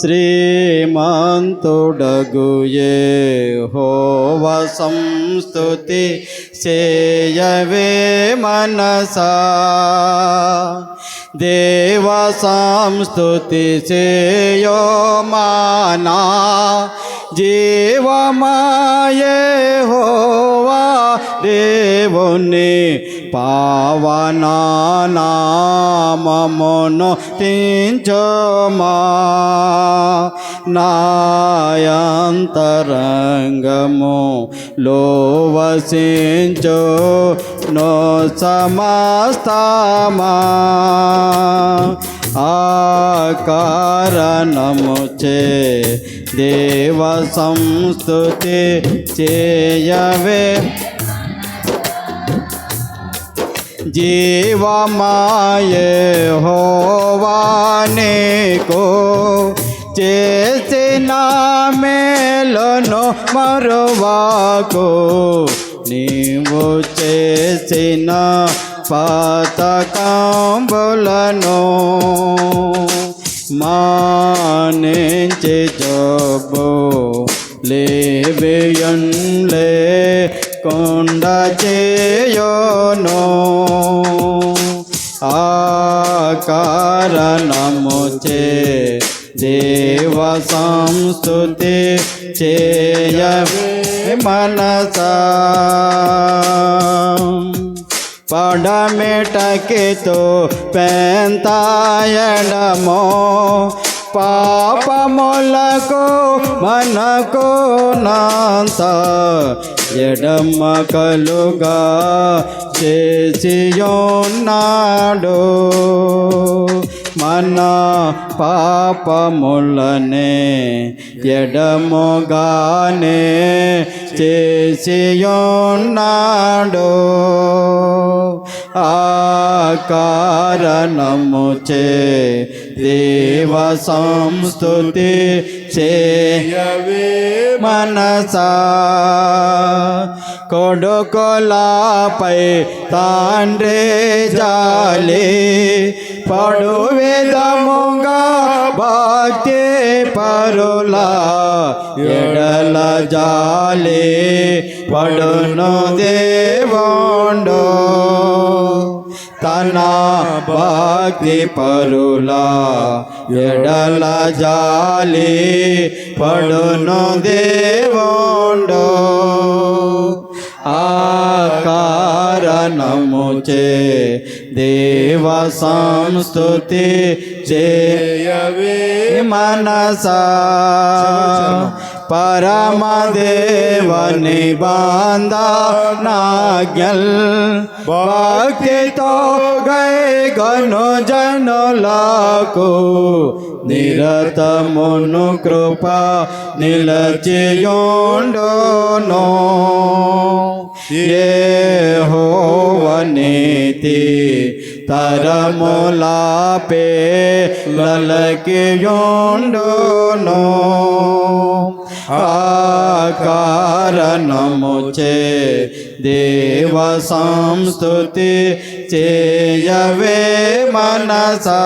శ్రీమంతుడగు హోవ సంస్తుతి చేయవే మనసా దేవ సంస్తుతి చేయో మానా జీవమాయే హోవా దేవుని పావనామమును తించోమా నాయంతరంగము లోవసించో నో సమస్తమా ఆ కారణము చే దేవ సంస్తుతి చేయవే జీవమాయే హోవానేకో చేసిన మేలను మరువాకు. నీవు చేసిన పాతకాంబులను మానించి జబ్బు లేబియన్లే కొండ కారణము చే దేవ సంస్తుతి చేయ మనసా. పడమిటకితో పెంతాయడమో పాపములకు మనకు నాంత ఎడమ్మ కలుగా చేసియున్నాడు. మన పాపములనే ఎడముగానే చేసియున్నాడు. ఆ కారణము చే దేవ సంస్తుతి చేయవే మనసా. కొడుకులపై తాండ్రే జాలి పడు వేదముగా భక్తి పరులా ఎడల జాలి పడును దేవోండో. తన భక్తి పరులా ఎడల జాలి పడును దేవోండో. ఆ కారణము చే దేవ సంస్తుతి చేయవే. మనసా. परम देव निबांधा नागल भक्ति तो गए घनो जन लाको निरत मुनु कृपा नीलचियोंडो नो। ये हो वनीति तरमुलापे ललकियोंडो नो। కారణము చే దేవ సంస్తుతి చేయవే మనసా